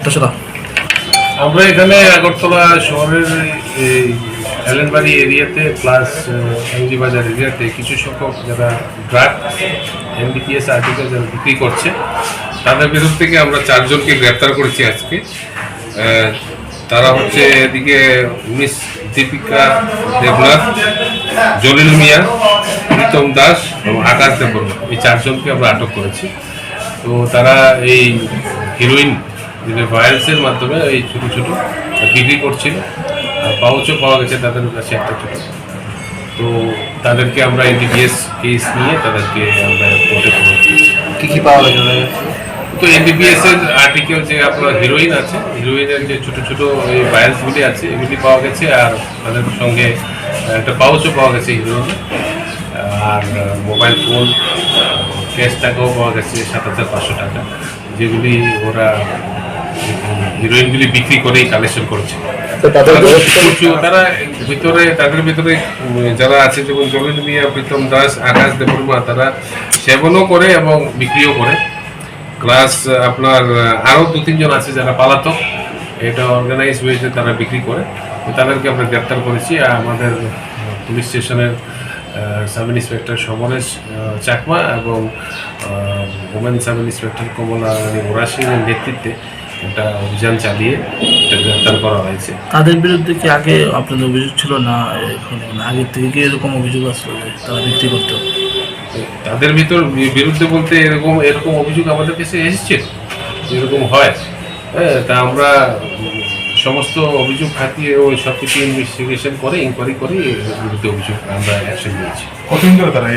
হাট্টাচড়া আমরা এখানে আগরতলা শহরের এই অ্যালেনবাড়ি এরিয়াতে প্লাস এমজি বাজার এরিয়াতে কিছু সংখ্যক যারা ড্রাগ এনডিপিএস আর্টিকেল যারা বিক্রি করছে, তাদের বিরুদ্ধ থেকে আমরা চারজনকে গ্রেপ্তার করেছি আজকে। তারা হচ্ছে এদিকে মিস দীপিকা দেবনাথ, জলিল মিয়া, প্রীতম দাস এবং আকাশ দেববর্মা। এই চারজনকে আমরা আটক করেছি। তো তারা এই হিরোইন যেটা ভায়ালসের মাধ্যমে এই ছোটো ছোটো বিক্রি করছিল। আর পাউচও পাওয়া গেছে তাদের কাছে একটা ছোটো। তো তাদেরকে আমরা এনডিপিএস কেস নিয়ে তাদেরকে আমরা কোর্টে কি কি পাওয়া গেছে? তো এনডিপিএস এর আর্টিকেল যে আপনার হিরোইন আছে হিরোইনের যে ছোট ছোট এই ভায়ালসগুলি আছে এগুলি পাওয়া গেছে। আর তাদের সঙ্গে একটা পাউচও পাওয়া গেছে হিরোইনের আর মোবাইল ফোন ক্যাশ টাকাও পাওয়া গেছে সাত হাজার পাঁচশো টাকা। যেগুলি ওরা হিরোইনগুলি বিক্রি করেই কালেকশন করেছে। তারা ভিতরে তাদের ভিতরে যারা আছে যেমন জলিল মিয়া প্রীতম দাস আকাশ দেববর্মা তারা সেবনও করে এবং বিক্রিও করে। ক্লাস আপনার আহ, আরও দু তিনজন আছে যারা পালাতক। এটা অর্গানাইজ হয়েছে তারা বিক্রি করে। তাদেরকে আমরা গ্রেপ্তার করেছি। আর আমাদের পুলিশ স্টেশনের সাব ইন্সপেক্টর সমরেশ চাকমা এবং women sub inspector Kamala Rani ওরাসিনের নেতৃত্বে একটা অভিযান চালিয়ে এটা গ্রেপ্তার করা হয়েছে। তাদের বিরুদ্ধে কি আগে আপনাদের অভিযোগ ছিল না এখন মানে আগের থেকে কি এরকম অভিযোগ আসলো তারা বিক্রি করতে? তাদের ভিতর বিরুদ্ধে বলতে এরকম এরকম অভিযোগ আমাদের কাছে এসেছে এরকম হয়। হ্যাঁ তা আমরা সমস্ত অভিযোগ খাতিয়ে ওই সব কিছু ইনভেস্টিগেশন করে ইনকোয়ারি করে বিরুদ্ধে অভিযোগ আমরা অ্যাকশন নিয়েছি। কতদিন ধরে তারা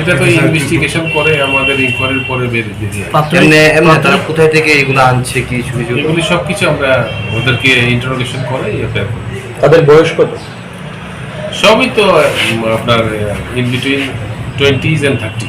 এটা তো ইনভেস্টিগেশন করে আমাদের ইনকোয়ারির পরে বের- বেরিয়ে তারা কোথায় থেকে এগুলো আনছে কি কিছু এগুলি সব কিছু আমরা ওদেরকে ইন্টারোগেশন করে তাদের বয়স কত? সবই তো আপনার in between twenties and thirty